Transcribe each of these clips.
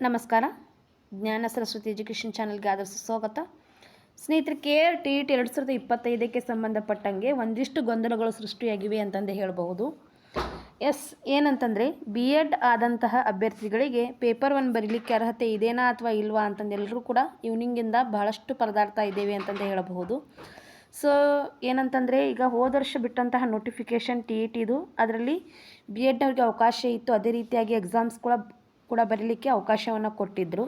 ನಮಸ್ಕಾರ. ಜ್ಞಾನ ಸರಸ್ವತಿ ಎಜುಕೇಷನ್ ಚಾನಲ್ಗೆ ಆದರ್ಶ ಸ್ವಾಗತ. ಸ್ನೇಹಿತರೆ, ಕೆ ಆರ್ ಟಿ ಇಟ್ ಎರಡು ಸಾವಿರದ ಇಪ್ಪತ್ತೈದಕ್ಕೆ ಸಂಬಂಧಪಟ್ಟಂಗೆ ಒಂದಿಷ್ಟು ಗೊಂದಲಗಳು ಸೃಷ್ಟಿಯಾಗಿವೆ ಅಂತಂದು ಹೇಳಬಹುದು. ಎಸ್, ಏನಂತಂದರೆ ಬಿ ಎಡ್ ಆದಂತಹ ಅಭ್ಯರ್ಥಿಗಳಿಗೆ ಪೇಪರ್ ಒನ್ ಬರೀಲಿಕ್ಕೆ ಅರ್ಹತೆ ಇದೇನಾ ಅಥವಾ ಇಲ್ವಾ ಅಂತಂದು ಎಲ್ಲರೂ ಕೂಡ ಈವ್ನಿಂಗಿಂದ ಬಹಳಷ್ಟು ಪರದಾಡ್ತಾ ಇದ್ದೇವೆ ಅಂತಂದು ಹೇಳಬಹುದು. ಸೊ, ಏನಂತಂದರೆ, ಈಗ ಹೋದ ವರ್ಷ ಬಿಟ್ಟಂತಹ ನೋಟಿಫಿಕೇಷನ್ ಟಿ ಇ ಟಿದು ಅದರಲ್ಲಿ ಬಿ ಎಡ್ನವ್ರಿಗೆ ಅವಕಾಶ ಇತ್ತು. ಅದೇ ರೀತಿಯಾಗಿ ಎಕ್ಸಾಮ್ಸ್ ಕೂಡ ಕೂಡ ಬರೀಲಿಕ್ಕೆ ಅವಕಾಶವನ್ನು ಕೊಟ್ಟಿದ್ದರು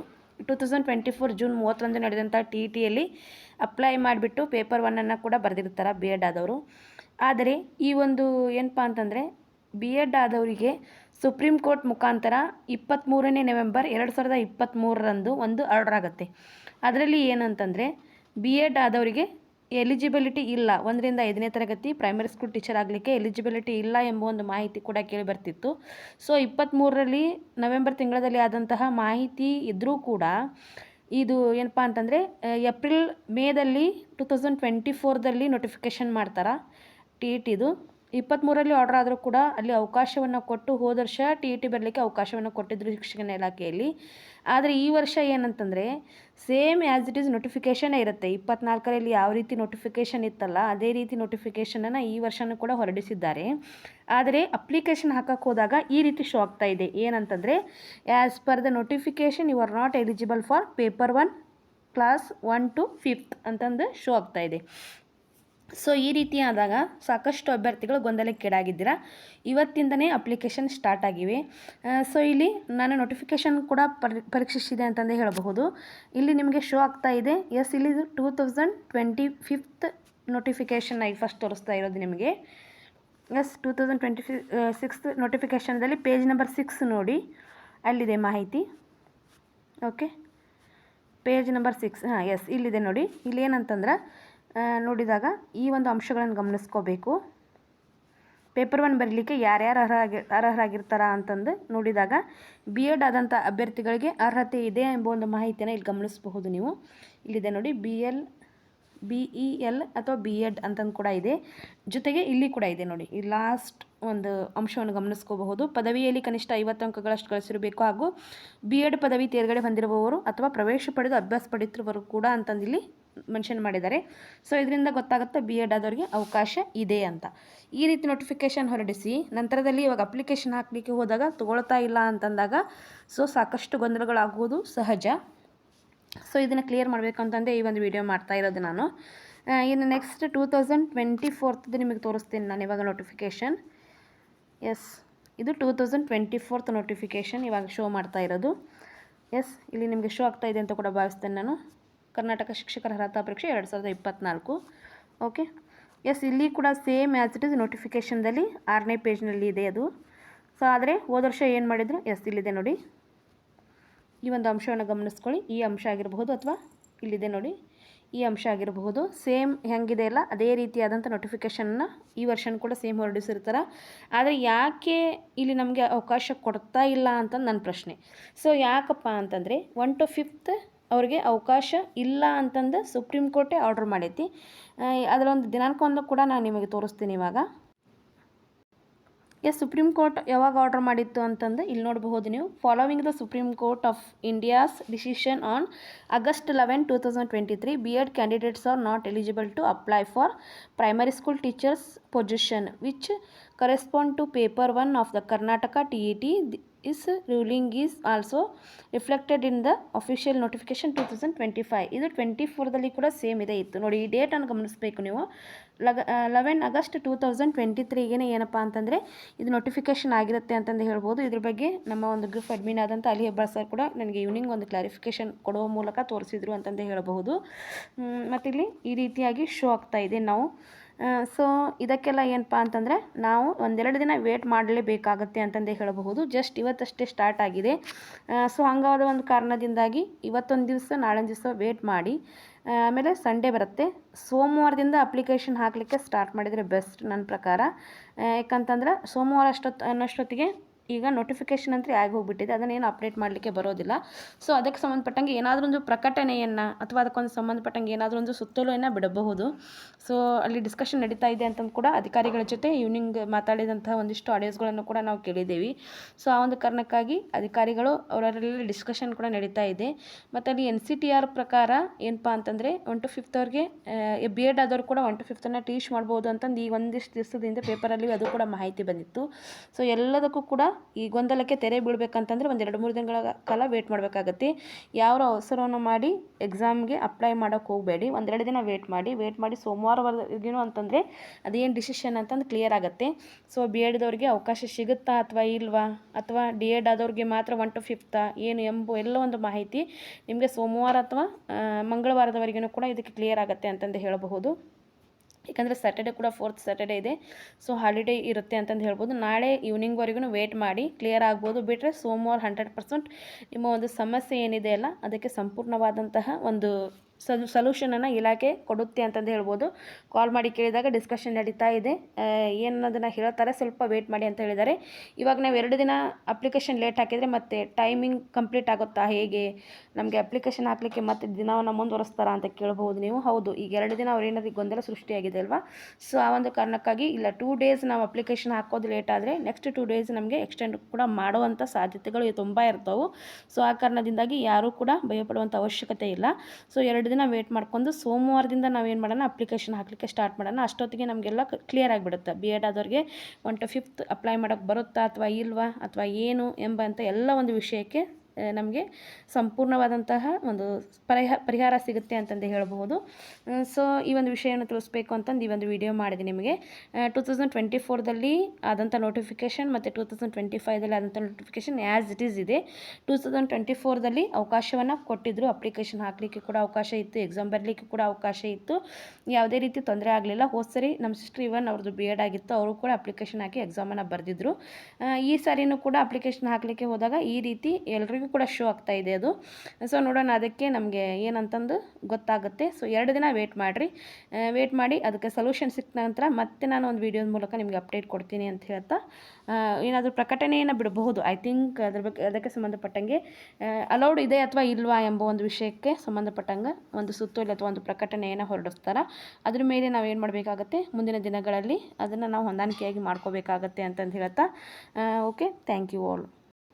two thousand twenty four June ಮೂವತ್ತೊಂದು ನಡೆದಂಥ ಟಿ ಟಿಯಲ್ಲಿ ಅಪ್ಲೈ ಮಾಡಿಬಿಟ್ಟು ಪೇಪರ್ ಒನ್ನನ್ನು ಕೂಡ ಬರೆದಿರ್ತಾರೆ ಬಿ ಎಡ್ ಆದವರು. ಆದರೆ ಈ ಒಂದು ಏನಪ್ಪ ಅಂತಂದರೆ ಬಿ ಎಡ್ ಆದವರಿಗೆ ಸುಪ್ರೀಂ ಕೋರ್ಟ್ ಮುಖಾಂತರ ಇಪ್ಪತ್ತ್ಮೂರನೇ ನವೆಂಬರ್ ಎರಡು ಸಾವಿರದ ಇಪ್ಪತ್ತ್ಮೂರರಂದು ಒಂದು ಆರ್ಡರ್ ಆಗುತ್ತೆ. ಅದರಲ್ಲಿ ಏನಂತಂದರೆ ಬಿ ಎಡ್ ಆದವರಿಗೆ ಎಲಿಜಿಬಿಲಿಟಿ ಇಲ್ಲ. ಒಂದರಿಂದ ಐದನೇ ತರಗತಿ ಪ್ರೈಮರಿ ಸ್ಕೂಲ್ ಟೀಚರ್ ಆಗಲಿಕ್ಕೆ ಎಲಿಜಿಬಿಲಿಟಿ ಇಲ್ಲ ಎಂಬ ಒಂದು ಮಾಹಿತಿ ಕೂಡ ಕೇಳಿ ಬರ್ತಿತ್ತು. ಸೊ ಇಪ್ಪತ್ತ್ಮೂರರಲ್ಲಿ ನವೆಂಬರ್ ತಿಂಗಳಲ್ಲಿ ಆದಂತಹ ಮಾಹಿತಿ ಇದ್ದರೂ ಕೂಡ ಇದು ಏನಪ್ಪ ಅಂತಂದರೆ ಏಪ್ರಿಲ್ ಮೇದಲ್ಲಿ ಟು ತೌಸಂಡ್ ಟ್ವೆಂಟಿ ಫೋರ್ದಲ್ಲಿ ನೋಟಿಫಿಕೇಷನ್ ಮಾಡ್ತಾರೆ? ಟಿ ಇಟ್ ಟಿದು ಇಪ್ಪತ್ತ್ಮೂರರಲ್ಲಿ ಆರ್ಡರ್ ಆದರೂ ಕೂಡ ಅಲ್ಲಿ ಅವಕಾಶವನ್ನು ಕೊಟ್ಟು ಹೋದ ವರ್ಷ ಟಿ ಇ ಟಿ ಬರಲಿಕ್ಕೆ ಅವಕಾಶವನ್ನು ಕೊಟ್ಟಿದ್ದರು ಶಿಕ್ಷಣ ಇಲಾಖೆಯಲ್ಲಿ. ಆದರೆ ಈ ವರ್ಷ ಏನಂತಂದರೆ ಸೇಮ್ ಆ್ಯಸ್ ಇಟ್ ಈಸ್ ನೋಟಿಫಿಕೇಷನೇ ಇರುತ್ತೆ. ಇಪ್ಪತ್ನಾಲ್ಕರಲ್ಲಿ ಯಾವ ರೀತಿ ನೋಟಿಫಿಕೇಷನ್ ಇತ್ತಲ್ಲ, ಅದೇ ರೀತಿ ನೋಟಿಫಿಕೇಷನನ್ನು ಈ ವರ್ಷನೂ ಕೂಡ ಹೊರಡಿಸಿದ್ದಾರೆ. ಆದರೆ ಅಪ್ಲಿಕೇಶನ್ ಹಾಕಕ್ಕೆ ಹೋದಾಗ ಈ ರೀತಿ ಶೋ ಆಗ್ತಾ ಇದೆ. ಏನಂತಂದರೆ as per the notification you are not eligible for paper one class one to fifth ಅಂತಂದು ಶೋ ಆಗ್ತಾ ಇದೆ. ಸೊ ಈ ರೀತಿ ಆದಾಗ ಸಾಕಷ್ಟು ಅಭ್ಯರ್ಥಿಗಳು ಗೊಂದಲಕ್ಕೀಡಾಗಿದ್ದೀರಾ? ಇವತ್ತಿಂದನೇ ಅಪ್ಲಿಕೇಶನ್ ಸ್ಟಾರ್ಟ್ ಆಗಿವೆ. ಸೊ ಇಲ್ಲಿ ನಾನು ನೋಟಿಫಿಕೇಷನ್ ಕೂಡ ಪರಿ, ಪರೀಕ್ಷಿಸಿದೆ ಅಂತಂದೇ ಹೇಳಬಹುದು. ಇಲ್ಲಿ ನಿಮಗೆ ಶೋ ಆಗ್ತಾ ಇದೆ. ಎಸ್ ಇಲ್ಲಿ two thousand twenty fifth notification ಆಗಿ ಫಸ್ಟ್ ತೋರಿಸ್ತಾ ಇರೋದು ನಿಮಗೆ. ಎಸ್ ಟೂ ತೌಸಂಡ್ ಟ್ವೆಂಟಿ ಫಿ ಸಿಕ್ಸ್ತ್ ನೋಟಿಫಿಕೇಷನ್ದಲ್ಲಿ ಪೇಜ್ ನಂಬರ್ ಸಿಕ್ಸ್ ನೋಡಿ. ಅಲ್ಲಿದೆ ಮಾಹಿತಿ. ಓಕೆ ಪೇಜ್ ನಂಬರ್ ಸಿಕ್ಸ್ ಹಾಂ ಎಸ್ ಇಲ್ಲಿದೆ ನೋಡಿ. ಇಲ್ಲಿ ಏನಂತಂದ್ರೆ ನೋಡಿದಾಗ ಈ ಒಂದು ಅಂಶಗಳನ್ನು ಗಮನಿಸ್ಕೋಬೇಕು. ಪೇಪರ್ ಒನ್ ಬರೀಲಿಕ್ಕೆ ಯಾರ್ಯಾರು ಅರ್ಹರಾಗಿ, ಅರ್ಹರಾಗಿರ್ತಾರ ಅಂತಂದು ನೋಡಿದಾಗ ಬಿ ಎಡ್ ಆದಂಥ ಅಭ್ಯರ್ಥಿಗಳಿಗೆ ಅರ್ಹತೆ ಇದೆ ಎಂಬ ಒಂದು ಮಾಹಿತಿಯನ್ನು ಇಲ್ಲಿ ಗಮನಿಸಬಹುದು ನೀವು. ಇಲ್ಲಿದೆ ನೋಡಿ ಬಿ ಎಲ್ ಬಿ ಎಲ್ ಅಥವಾ ಬಿ ಎಡ್ ಅಂತಂದು ಕೂಡ ಇದೆ. ಜೊತೆಗೆ ಇಲ್ಲಿ ಕೂಡ ಇದೆ ನೋಡಿ, ಈ ಲಾಸ್ಟ್ ಒಂದು ಅಂಶವನ್ನು ಗಮನಿಸ್ಕೋಬಹುದು. ಪದವಿಯಲ್ಲಿ ಕನಿಷ್ಠ ಐವತ್ತು ಅಂಕಗಳಷ್ಟು ಗಳಿಸಿರಬೇಕು ಹಾಗೂ ಬಿ ಎಡ್ ಪದವಿ ತೇರ್ಗಡೆ ಹೊಂದಿರುವವರು ಅಥವಾ ಪ್ರವೇಶ ಪಡೆದು ಅಭ್ಯಾಸ ಪಡೆಯುತ್ತಿರುವವರು ಕೂಡ ಅಂತಂದಿಲ್ಲಿ ಮೆನ್ಷನ್ ಮಾಡಿದ್ದಾರೆ. ಸೊ ಇದರಿಂದ ಗೊತ್ತಾಗುತ್ತೆ ಬಿ ಎಡ್ ಆದವರಿಗೆ ಅವಕಾಶ ಇದೆ ಅಂತ. ಈ ರೀತಿ ನೋಟಿಫಿಕೇಷನ್ ಹೊರಡಿಸಿ, ನಂತರದಲ್ಲಿ ಇವಾಗ ಅಪ್ಲಿಕೇಶನ್ ಹಾಕಲಿಕ್ಕೆ ಹೋದಾಗ ತೊಗೊಳ್ತಾ ಇಲ್ಲ ಅಂತಂದಾಗ ಸೊ ಸಾಕಷ್ಟು ಗೊಂದಲಗಳಾಗುವುದು ಸಹಜ. ಸೊ ಇದನ್ನು ಕ್ಲಿಯರ್ ಮಾಡಬೇಕು ಅಂತಂದೇ ಈ ಒಂದು ವಿಡಿಯೋ ಮಾಡ್ತಾ ಇರೋದು ನಾನು. ಇನ್ನು ನೆಕ್ಸ್ಟ್ ಟೂ ತೌಸಂಡ್ ಟ್ವೆಂಟಿ ಫೋರ್ತ್ದು ನಿಮಗೆ ತೋರಿಸ್ತೀನಿ ನಾನು ಇವಾಗ ನೋಟಿಫಿಕೇಷನ್ ಎಸ್ ಇದು two thousand twenty fourth notification ಇವಾಗ ಶೋ ಮಾಡ್ತಾ ಇರೋದು. ಎಸ್ ಇಲ್ಲಿ ನಿಮಗೆ ಶೋ ಆಗ್ತಾ ಇದೆ ಅಂತ ಕೂಡ ಭಾವಿಸ್ತೇನೆ ನಾನು. ಕರ್ನಾಟಕ ಶಿಕ್ಷಕರ ಅರ್ಹತಾ ಪರೀಕ್ಷೆ ಎರಡು ಸಾವಿರದ ಇಪ್ಪತ್ತ್ನಾಲ್ಕು ಓಕೆ ಎಸ್ ಇಲ್ಲಿ ಕೂಡ ಸೇಮ್ ಆ್ಯಸ್ ಇಟ್ ಇಸ್ ನೋಟಿಫಿಕೇಷನ್ದಲ್ಲಿ ಆರನೇ ಪೇಜ್ನಲ್ಲಿ ಇದೆ ಅದು. ಸೊ ಆದರೆ ಹೋದ ವರ್ಷ ಏನು ಮಾಡಿದರು? ಎಸ್ ಇಲ್ಲಿದೆ ನೋಡಿ. ಈ ಒಂದು ಅಂಶವನ್ನು ಗಮನಿಸ್ಕೊಳ್ಳಿ. ಈ ಅಂಶ ಆಗಿರಬಹುದು ಅಥವಾ ಇಲ್ಲಿದೆ ನೋಡಿ. ಈ ಅಂಶ ಆಗಿರಬಹುದು. ಸೇಮ್ ಹೆಂಗಿದೆ ಅಲ್ಲ? ಅದೇ ರೀತಿಯಾದಂಥ ನೋಟಿಫಿಕೇಷನ್ನ ಈ ವರ್ಷನೂ ಕೂಡ ಸೇಮ್ ಹೊರಡಿಸಿರ್ತಾರೆ. ಆದರೆ ಯಾಕೆ ಇಲ್ಲಿ ನಮಗೆ ಅವಕಾಶ ಕೊಡ್ತಾ ಇಲ್ಲ ಅಂತ ನನ್ನ ಪ್ರಶ್ನೆ. ಸೊ ಯಾಕಪ್ಪ ಅಂತಂದರೆ ಒನ್ ಟು ಫಿಫ್ತ್ ಅವ್ರಿಗೆ ಅವಕಾಶ ಇಲ್ಲ ಅಂತಂದು ಸುಪ್ರೀಂ ಕೋರ್ಟೇ ಆರ್ಡ್ರ್ ಮಾಡೈತಿ. ಅದರೊಂದು ದಿನಾಂಕವನ್ನು ಕೂಡ ನಾನು ನಿಮಗೆ ತೋರಿಸ್ತೀನಿ ಇವಾಗ. ಎಸ್, ಸುಪ್ರೀಂ ಕೋರ್ಟ್ ಯಾವಾಗ ಆರ್ಡರ್ ಮಾಡಿತ್ತು ಅಂತಂದು ಇಲ್ಲಿ ನೋಡಬಹುದು ನೀವು. Following the supreme court of India's decision on August eleven two thousand twenty three B Ed candidates are not eligible to apply for primary school teachers position which correspond to paper one of the Karnataka T E T is ruling is also reflected in the official notification two thousand twenty five ಇದು twenty ಫೋರ್ದಲ್ಲಿ ಕೂಡ same ಇದೆ ಇತ್ತು. ನೋಡಿ, ಈ ಡೇಟನ್ನು ಗಮನಿಸಬೇಕು ನೀವು. ಲಗ eleven August two thousand twenty ತ್ರೀಗೆ ಏನಪ್ಪ ಅಂತಂದರೆ, ಇದು ನೋಟಿಫಿಕೇಶನ್ ಆಗಿರುತ್ತೆ ಅಂತಂದು ಹೇಳ್ಬೋದು. ಇದ್ರ ಬಗ್ಗೆ ನಮ್ಮ ಒಂದು ಗ್ರೂಪ್ ಅಡ್ಮಿನ್ ಆದಂಥ ಅಲಿ ಸರ್ ಕೂಡ ನನಗೆ ಈವ್ನಿಂಗ್ ಒಂದು ಕ್ಲಾರಿಫಿಕೇಶನ್ ಕೊಡುವ ಮೂಲಕ ತೋರಿಸಿದ್ರು ಅಂತಂದು ಹೇಳಬಹುದು ಮತ್ತಿಲ್ಲಿ ಈ ರೀತಿಯಾಗಿ ಶೋ ಆಗ್ತಾ ಇದೆ. ನಾವು ಸೊ ಇದಕ್ಕೆಲ್ಲ ಏನಪ್ಪ ಅಂತಂದರೆ ನಾವು ಒಂದೆರಡು ದಿನ ವೇಟ್ ಮಾಡಲೇಬೇಕಾಗತ್ತೆ ಅಂತಂದೇ ಹೇಳಬಹುದು. ಜಸ್ಟ್ ಇವತ್ತಷ್ಟೇ ಸ್ಟಾರ್ಟ್ ಆಗಿದೆ. ಸೊ ಹಂಗಾದ ಒಂದು ಕಾರಣದಿಂದಾಗಿ ಇವತ್ತೊಂದು ದಿವಸ ನಾಳೆ ದಿವಸ ವೇಟ್ ಮಾಡಿ. ಆಮೇಲೆ ಸಂಡೇ ಬರುತ್ತೆ. ಸೋಮವಾರದಿಂದ ಅಪ್ಲಿಕೇಶನ್ ಹಾಕಲಿಕ್ಕೆ ಸ್ಟಾರ್ಟ್ ಮಾಡಿದರೆ ಬೆಸ್ಟ್ ನನ್ನ ಪ್ರಕಾರ. ಯಾಕಂತಂದ್ರೆ ಸೋಮವಾರ ಅಷ್ಟೊತ್ತು ಅನ್ನೋಷ್ಟೊತ್ತಿಗೆ ಈಗ ನೋಟಿಫಿಕೇಶನ್ ಅಂತ ಆಗಿ ಹೋಗ್ಬಿಟ್ಟಿದೆ. ಅದನ್ನೇನು ಅಪ್ಡೇಟ್ ಮಾಡಲಿಕ್ಕೆ ಬರೋದಿಲ್ಲ. ಸೊ ಅದಕ್ಕೆ ಸಂಬಂಧಪಟ್ಟಂಗೆ ಏನಾದರೂ ಒಂದು ಪ್ರಕಟಣೆಯನ್ನು ಅಥವಾ ಅದಕ್ಕೊಂದು ಸಂಬಂಧಪಟ್ಟಂಗೆ ಏನಾದರೂ ಒಂದು ಸುತ್ತೋಲೆಯನ್ನು ಬಿಡಬಹುದು. ಸೊ ಅಲ್ಲಿ ಡಿಸ್ಕಷನ್ ನಡೀತಾ ಇದೆ ಅಂತಂದು ಕೂಡ ಅಧಿಕಾರಿಗಳ ಜೊತೆ ಈವ್ನಿಂಗ್ ಮಾತಾಡಿದಂತಹ ಒಂದಿಷ್ಟು ಆಡಿಯೋಸ್ಗಳನ್ನು ಕೂಡ ನಾವು ಕೇಳಿದ್ದೀವಿ. ಸೊ ಆ ಒಂದು ಕಾರಣಕ್ಕಾಗಿ ಅಧಿಕಾರಿಗಳು ಅವರಲ್ಲಿ ಡಿಸ್ಕಷನ್ ಕೂಡ ನಡೀತಾ ಇದೆ. ಮತ್ತು ಅಲ್ಲಿ ಎನ್ ಸಿ ಟಿ ಆರ್ ಪ್ರಕಾರ ಏನಪ್ಪ ಅಂತಂದರೆ ಒನ್ ಟು ಫಿಫ್ತ್ ಅವ್ರಿಗೆ ಬಿ ಎಡ್ ಆದವ್ರು ಕೂಡ ಒನ್ ಟು ಫಿಫ್ತನ್ನು ಟೀಚ್ ಮಾಡ್ಬೋದು ಅಂತಂದು ಈ ಒಂದಿಷ್ಟು ದಿವಸದಿಂದ ಪೇಪರಲ್ಲಿ ಅದು ಕೂಡ ಮಾಹಿತಿ ಬಂದಿತ್ತು. ಸೊ ಎಲ್ಲದಕ್ಕೂ ಕೂಡ ಈ ಗೊಂದಲಕ್ಕೆ ತೆರೆ ಬೀಳಬೇಕಂತಂದ್ರೆ ಒಂದು ಎರಡು ಮೂರು ದಿನಗಳ ಕಾಲ ವೇಟ್ ಮಾಡಬೇಕಾಗತ್ತೆ. ಯಾರು ಅವಸರವನ್ನು ಮಾಡಿ ಎಕ್ಸಾಮ್ಗೆ ಅಪ್ಲೈ ಮಾಡೋಕೆ ಹೋಗಬೇಡಿ. ಒಂದೆರಡು ದಿನ ವೇಟ್ ಮಾಡಿ. ವೇಟ್ ಮಾಡಿ ಸೋಮವಾರವರೆಗೂ ಅಂತಂದರೆ ಅದೇನು ಡಿಸಿಷನ್ ಅಂತಂದು ಕ್ಲಿಯರ್ ಆಗುತ್ತೆ. ಸೊ ಬಿ ಎಡ್ದವ್ರಿಗೆ ಅವಕಾಶ ಸಿಗುತ್ತಾ ಅಥವಾ ಇಲ್ವಾ? ಅಥವಾ ಡಿ ಎಡ್ ಆದವ್ರಿಗೆ ಮಾತ್ರ ಒನ್ ಟು ಫಿಫ್ತಾ ಏನು ಎಂಬು ಎಲ್ಲ ಒಂದು ಮಾಹಿತಿ ನಿಮಗೆ ಸೋಮವಾರ ಅಥವಾ ಮಂಗಳವಾರದವರೆಗೂ ಕೂಡ ಇದಕ್ಕೆ ಕ್ಲಿಯರ್ ಆಗುತ್ತೆ ಅಂತಂದು ಹೇಳಬಹುದು. ಯಾಕಂದರೆ ಸ್ಯಾಟರ್ಡೆ ಕೂಡ ಫೋರ್ತ್ ಸ್ಯಾಟರ್ಡೆ ಇದೆ. ಸೊ ಹಾಲಿಡೇ ಇರುತ್ತೆ ಅಂತಂದು ಹೇಳ್ಬೋದು. ನಾಳೆ ಈವ್ನಿಂಗ್ವರೆಗೂ ವೇಟ್ ಮಾಡಿ ಕ್ಲಿಯರ್ ಆಗ್ಬೋದು. ಬಿಟ್ಟರೆ ಸೋಮವಾರ ಹಂಡ್ರೆಡ್ ಪರ್ಸೆಂಟ್ ನಿಮ್ಮ ಒಂದು ಸಮಸ್ಯೆ ಏನಿದೆ ಅಲ್ಲ, ಅದಕ್ಕೆ ಸಂಪೂರ್ಣವಾದಂತಹ ಒಂದು ಸಲ್ ಸೊಲ್ಯೂಷನನ್ನು ಇಲಾಖೆ ಕೊಡುತ್ತೆ ಅಂತಂದು ಹೇಳ್ಬೋದು. ಕಾಲ್ ಮಾಡಿ ಕೇಳಿದಾಗ ಡಿಸ್ಕಷನ್ ನಡೀತಾ ಇದೆ. ಏನನ್ನೋದನ್ನು ಹೇಳ್ತಾರೆ, ಸ್ವಲ್ಪ ವೇಟ್ ಮಾಡಿ ಅಂತ ಹೇಳಿದ್ದಾರೆ. ಇವಾಗ ನಾವು ಎರಡು ದಿನ ಅಪ್ಲಿಕೇಶನ್ ಲೇಟ್ ಹಾಕಿದರೆ ಮತ್ತೆ ಟೈಮಿಂಗ್ ಕಂಪ್ಲೀಟ್ ಆಗುತ್ತಾ ಹೇಗೆ? ನಮಗೆ ಅಪ್ಲಿಕೇಶನ್ ಹಾಕಲಿಕ್ಕೆ ಮತ್ತೆ ದಿನವನ್ನು ಮುಂದುವರಿಸ್ತಾರಾ ಅಂತ ಕೇಳ್ಬೋದು ನೀವು. ಹೌದು, ಈಗ ಎರಡು ದಿನ ಅವ್ರು ಏನಾದ್ರೂ ಗೊಂದಲ ಸೃಷ್ಟಿಯಾಗಿದೆ ಅಲ್ವಾ? ಸೊ ಆ ಒಂದು ಕಾರಣಕ್ಕಾಗಿ ಇಲ್ಲ ಟೂ ಡೇಸ್ ನಾವು ಅಪ್ಲಿಕೇಶನ್ ಹಾಕೋದು ಲೇಟ್ ಆದರೆ ನೆಕ್ಸ್ಟ್ ಟೂ ಡೇಸ್ ನಮಗೆ ಎಕ್ಸ್ಟೆಂಡ್ ಕೂಡ ಮಾಡುವಂಥ ಸಾಧ್ಯತೆಗಳು ತುಂಬ ಇರ್ತವೆ. ಸೊ ಆ ಕಾರಣದಿಂದಾಗಿ ಯಾರೂ ಕೂಡ ಭಯಪಡುವಂಥ ಅವಶ್ಯಕತೆ ಇಲ್ಲ. ಸೊ ಎರಡು ದಿನ ವೇಟ್ ಮಾಡ್ಕೊಂಡು ಸೋಮವಾರದಿಂದ ನಾವೇನು ಮಾಡೋಣ ಅಪ್ಲಿಕೇಶನ್ ಹಾಕಲಿಕ್ಕೆ ಸ್ಟಾರ್ಟ್ ಮಾಡೋಣ. ಅಷ್ಟೊತ್ತಿಗೆ ನಮಗೆಲ್ಲ ಕ್ಲಿಯರ್ ಆಗಿಬಿಡುತ್ತೆ. ಬಿ ಎಡ್ ಆದವ್ರಿಗೆ ಒನ್ ಟು ಫಿಫ್ತ್ ಅಪ್ಲೈ ಮಾಡೋಕ್ಕೆ ಬರುತ್ತಾ ಅಥವಾ ಇಲ್ವಾ ಅಥವಾ ಏನು ಎಂಬಂಥ ಎಲ್ಲ ಒಂದು ವಿಷಯಕ್ಕೆ ನಮಗೆ ಸಂಪೂರ್ಣವಾದಂತಹ ಒಂದು ಪರಿಹ, ಪರಿಹಾರ ಸಿಗುತ್ತೆ ಅಂತಂದು ಹೇಳಬಹುದು. ಸೊ ಈ ಒಂದು ವಿಷಯವನ್ನು ತಿಳಿಸ್ಬೇಕು ಅಂತಂದು ಈ ಒಂದು ವಿಡಿಯೋ ಮಾಡಿದೆ ನಿಮಗೆ. ಟೂ ತೌಸಂಡ್ ಟ್ವೆಂಟಿ ಫೋರ್ದಲ್ಲಿ ಆದಂಥ ನೋಟಿಫಿಕೇಷನ್ ಮತ್ತು ಟೂ ತೌಸಂಡ್ ಟ್ವೆಂಟಿ ಫೈವ್ದಲ್ಲಿ ಆದಂಥ ನೋಟಿಫಿಕೇಷನ್ ಆ್ಯಸ್ ಇಟ್ ಈಸ್ ಇದೆ. ಟೂ ತೌಸಂಡ್ ಟ್ವೆಂಟಿ ಫೋರ್ದಲ್ಲಿ ಅವಕಾಶವನ್ನು ಕೊಟ್ಟಿದ್ದರು ಅಪ್ಲಿಕೇಶನ್ ಹಾಕಲಿಕ್ಕೆ ಕೂಡ ಅವಕಾಶ ಇತ್ತು. ಎಕ್ಸಾಮ್ ಬರಲಿಕ್ಕೆ ಕೂಡ ಅವಕಾಶ ಇತ್ತು. ಯಾವುದೇ ರೀತಿ ತೊಂದರೆ ಆಗಲಿಲ್ಲ. ಹೋದ ಸರಿ ನಮ್ಮ ಸಿಸ್ಟರ್ ಇವನ್ ಅವ್ರದ್ದು ಬಿ ಎಡ್ ಆಗಿತ್ತು. ಅವರು ಕೂಡ ಅಪ್ಲಿಕೇಶನ್ ಹಾಕಿ ಎಕ್ಸಾಮನ್ನು ಬರೆದಿದ್ರು. ಈ ಸಾರಿನೂ ಕೂಡ ಅಪ್ಲಿಕೇಶನ್ ಹಾಕಲಿಕ್ಕೆ ಹೋದಾಗ ಈ ರೀತಿ ಎಲ್ರಿಗೂ ಕೂಡ ಶೋ ಆಗ್ತಾ ಇದೆ ಅದು. ಸೊ ನೋಡೋಣ ಅದಕ್ಕೆ ನಮಗೆ ಏನಂತಂದು ಗೊತ್ತಾಗುತ್ತೆ. ಸೊ ಎರಡು ದಿನ ವೇಟ್ ಮಾಡಿರಿ. ವೇಟ್ ಮಾಡಿ ಅದಕ್ಕೆ ಸೊಲ್ಯೂಷನ್ ಸಿಕ್ಕ ನಂತರ ಮತ್ತೆ ನಾನು ಒಂದು ವೀಡಿಯೋದ ಮೂಲಕ ನಿಮಗೆ ಅಪ್ಡೇಟ್ ಕೊಡ್ತೀನಿ ಅಂತ ಹೇಳ್ತಾ ಏನಾದರೂ ಪ್ರಕಟಣೆಯನ್ನು ಬಿಡಬಹುದು? ಐ ಥಿಂಕ್ ಅದ್ರ ಬಗ್ಗೆ, ಅದಕ್ಕೆ ಸಂಬಂಧಪಟ್ಟಂಗೆ ಅಲೌಡ್ ಇದೆ ಅಥವಾ ಇಲ್ವಾ ಎಂಬ ಒಂದು ವಿಷಯಕ್ಕೆ ಸಂಬಂಧಪಟ್ಟಂಗೆ ಒಂದು ಸುತ್ತೋಲೆ ಅಥವಾ ಒಂದು ಪ್ರಕಟಣೆಯನ್ನು ಹೊರಡಿಸ್ತಾರೆ. ಅದ್ರ ಮೇಲೆ ನಾವು ಏನು ಮಾಡಬೇಕಾಗತ್ತೆ? ಮುಂದಿನ ದಿನಗಳಲ್ಲಿ ಅದನ್ನು ನಾವು ಹೊಂದಾಣಿಕೆಯಾಗಿ ಮಾಡ್ಕೋಬೇಕಾಗತ್ತೆ ಅಂತಂದು ಹೇಳ್ತಾ ಓಕೆ ಥ್ಯಾಂಕ್ ಯು ಆಲ್